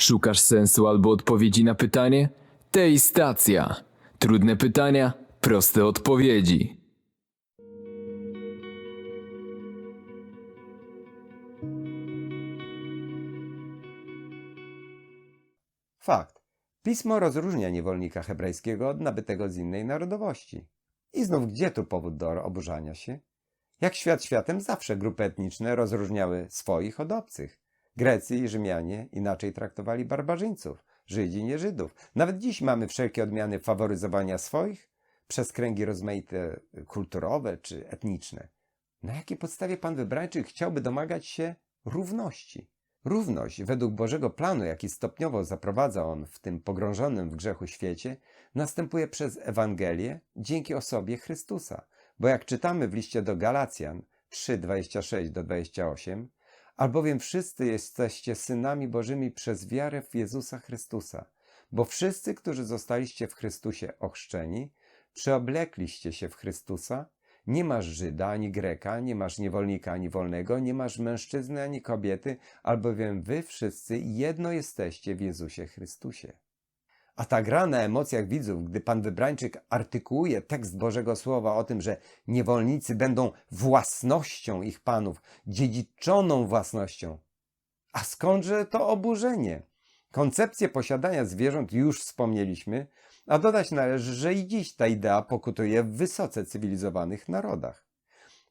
Szukasz sensu albo odpowiedzi na pytanie? Tej stacja. Trudne pytania, proste odpowiedzi. Fakt. Pismo rozróżnia niewolnika hebrajskiego od nabytego z innej narodowości. I znów gdzie tu powód do oburzania się? Jak świat światem zawsze grupy etniczne rozróżniały swoich od obcych. Grecy i Rzymianie inaczej traktowali barbarzyńców, Żydzi nie Żydów. Nawet dziś mamy wszelkie odmiany faworyzowania swoich przez kręgi rozmaite kulturowe czy etniczne. Na jakiej podstawie pan wybrańczyk chciałby domagać się równości? Równość według Bożego planu, jaki stopniowo zaprowadza on w tym pogrążonym w grzechu świecie, następuje przez Ewangelię dzięki osobie Chrystusa. Bo jak czytamy w liście do Galacjan 3, 26 do 28, albowiem wszyscy jesteście synami Bożymi przez wiarę w Jezusa Chrystusa. Bo wszyscy, którzy zostaliście w Chrystusie ochrzczeni, przeoblekliście się w Chrystusa, nie masz Żyda ani Greka, nie masz niewolnika ani wolnego, nie masz mężczyzny ani kobiety, albowiem wy wszyscy jedno jesteście w Jezusie Chrystusie. A ta gra na emocjach widzów, gdy pan Wybrańczyk artykułuje tekst Bożego Słowa o tym, że niewolnicy będą własnością ich panów, dziedziczoną własnością. A skądże to oburzenie? Koncepcję posiadania zwierząt już wspomnieliśmy, a dodać należy, że i dziś ta idea pokutuje w wysoce cywilizowanych narodach.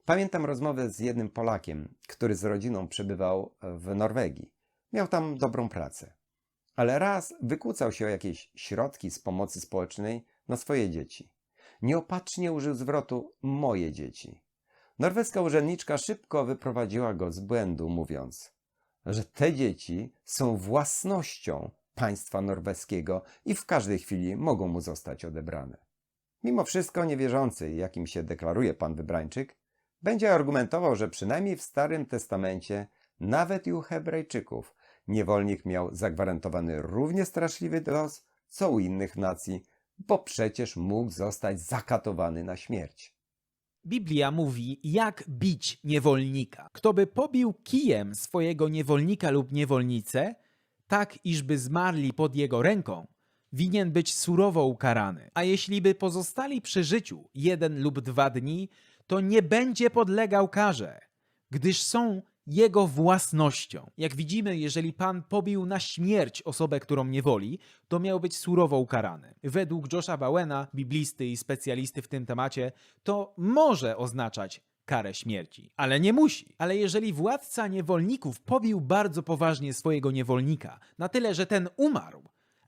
Pamiętam rozmowę z jednym Polakiem, który z rodziną przebywał w Norwegii. Miał tam dobrą pracę. Ale raz wykłócał się o jakieś środki z pomocy społecznej na swoje dzieci. Nieopatrznie użył zwrotu moje dzieci. Norweska urzędniczka szybko wyprowadziła go z błędu, mówiąc, że te dzieci są własnością państwa norweskiego i w każdej chwili mogą mu zostać odebrane. Mimo wszystko niewierzący, jakim się deklaruje pan Wybrańczyk, będzie argumentował, że przynajmniej w Starym Testamencie, nawet i u Hebrajczyków, niewolnik miał zagwarantowany równie straszliwy los, co u innych nacji, bo przecież mógł zostać zakatowany na śmierć. Biblia mówi, jak bić niewolnika. Kto by pobił kijem swojego niewolnika lub niewolnicę, tak iżby zmarli pod jego ręką, winien być surowo ukarany. A jeśli by pozostali przy życiu jeden lub dwa dni, to nie będzie podlegał karze, gdyż są jego własnością. Jak widzimy, jeżeli Pan pobił na śmierć osobę, którą niewoli, to miał być surowo ukarany. Według Josha Bowena, biblisty i specjalisty w tym temacie, to może oznaczać karę śmierci, ale nie musi. Ale jeżeli władca niewolników pobił bardzo poważnie swojego niewolnika, na tyle, że ten umarł,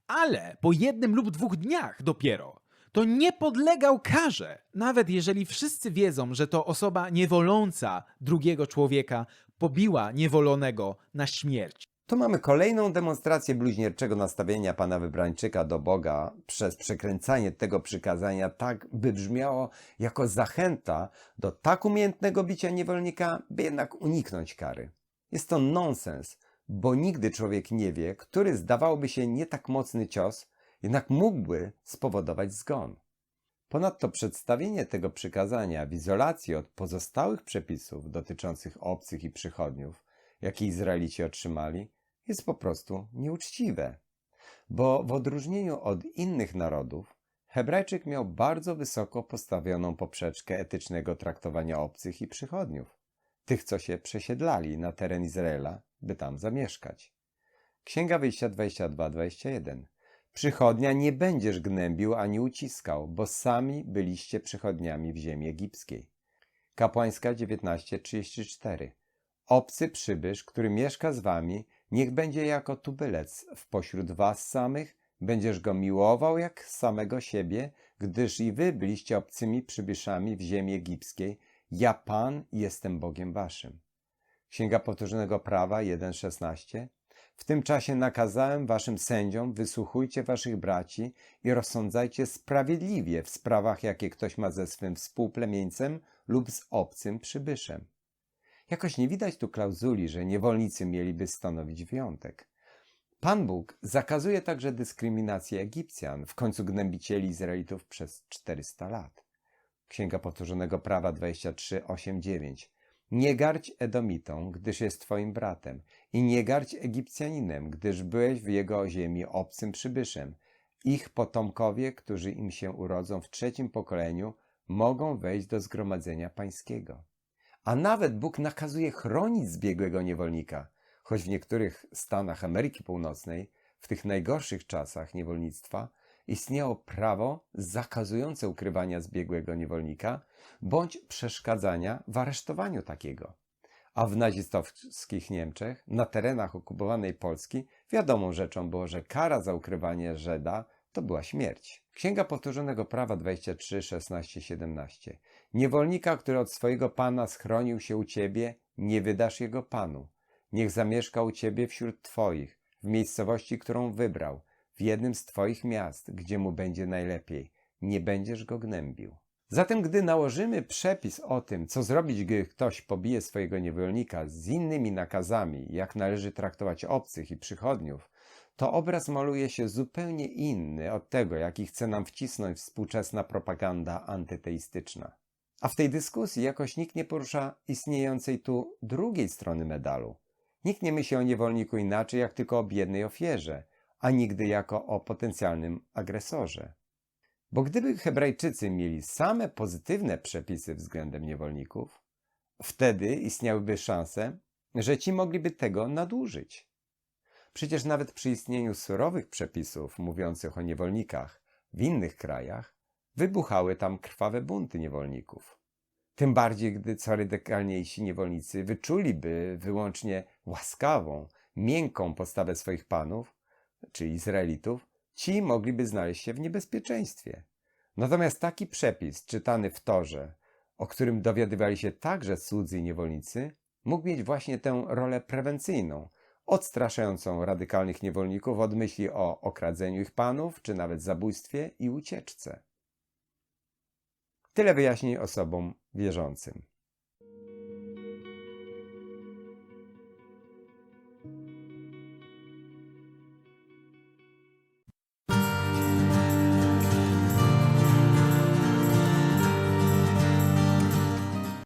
ale po jednym lub dwóch dniach dopiero, to nie podlegał karze, nawet jeżeli wszyscy wiedzą, że to osoba niewoląca drugiego człowieka pobiła niewolonego na śmierć. Tu mamy kolejną demonstrację bluźnierczego nastawienia pana Wybrańczyka do Boga przez przekręcanie tego przykazania tak, by brzmiało jako zachęta do tak umiejętnego bicia niewolnika, by jednak uniknąć kary. Jest to nonsens, bo nigdy człowiek nie wie, który zdawałoby się nie tak mocny cios, jednak mógłby spowodować zgon. Ponadto przedstawienie tego przykazania w izolacji od pozostałych przepisów dotyczących obcych i przychodniów, jakie Izraelici otrzymali, jest po prostu nieuczciwe. Bo w odróżnieniu od innych narodów, Hebrajczyk miał bardzo wysoko postawioną poprzeczkę etycznego traktowania obcych i przychodniów, tych, co się przesiedlali na teren Izraela, by tam zamieszkać. Księga Wyjścia 22-21 Przychodnia nie będziesz gnębił ani uciskał, bo sami byliście przychodniami w ziemi egipskiej. Kapłańska 19:34 Obcy przybysz, który mieszka z wami, niech będzie jako tubylec w pośród was samych, będziesz go miłował jak samego siebie, gdyż i wy byliście obcymi przybyszami w ziemi egipskiej. Ja Pan jestem Bogiem waszym. Księga Powtórzonego Prawa 1:16 w tym czasie nakazałem waszym sędziom, wysłuchujcie waszych braci i rozsądzajcie sprawiedliwie w sprawach, jakie ktoś ma ze swym współplemieńcem lub z obcym przybyszem. Jakoś nie widać tu klauzuli, że niewolnicy mieliby stanowić wyjątek. Pan Bóg zakazuje także dyskryminacji Egipcjan, w końcu gnębicieli Izraelitów przez 400 lat. Księga Powtórzonego Prawa 23, 8, 9. Nie gardź Edomitą, gdyż jest twoim bratem, i nie gardź Egipcjaninem, gdyż byłeś w jego ziemi obcym przybyszem. Ich potomkowie, którzy im się urodzą w trzecim pokoleniu, mogą wejść do zgromadzenia pańskiego. A nawet Bóg nakazuje chronić zbiegłego niewolnika, choć w niektórych stanach Ameryki Północnej, w tych najgorszych czasach niewolnictwa, istniało prawo zakazujące ukrywania zbiegłego niewolnika bądź przeszkadzania w aresztowaniu takiego. A w nazistowskich Niemczech, na terenach okupowanej Polski, wiadomą rzeczą było, że kara za ukrywanie Żeda to była śmierć. Księga Powtórzonego Prawa 23, 16, 17. Niewolnika, który od swojego pana schronił się u ciebie, nie wydasz jego panu. Niech zamieszka u ciebie wśród twoich, w miejscowości, którą wybrał, w jednym z twoich miast, gdzie mu będzie najlepiej. Nie będziesz go gnębił. Zatem, gdy nałożymy przepis o tym, co zrobić, gdy ktoś pobije swojego niewolnika z innymi nakazami, jak należy traktować obcych i przychodniów, to obraz maluje się zupełnie inny od tego, jaki chce nam wcisnąć współczesna propaganda antyteistyczna. A w tej dyskusji jakoś nikt nie porusza istniejącej tu drugiej strony medalu. Nikt nie myśli o niewolniku inaczej, jak tylko o biednej ofierze, a nigdy jako o potencjalnym agresorze. Bo gdyby Hebrajczycy mieli same pozytywne przepisy względem niewolników, wtedy istniałyby szanse, że ci mogliby tego nadużyć. Przecież nawet przy istnieniu surowych przepisów mówiących o niewolnikach w innych krajach, wybuchały tam krwawe bunty niewolników. Tym bardziej, gdy co radykalniejsi niewolnicy wyczuliby wyłącznie łaskawą, miękką postawę swoich panów, czy Izraelitów, ci mogliby znaleźć się w niebezpieczeństwie. Natomiast taki przepis czytany w Torze, o którym dowiadywali się także cudzy niewolnicy, mógł mieć właśnie tę rolę prewencyjną, odstraszającą radykalnych niewolników od myśli o okradzeniu ich panów, czy nawet zabójstwie i ucieczce. Tyle wyjaśnień osobom wierzącym.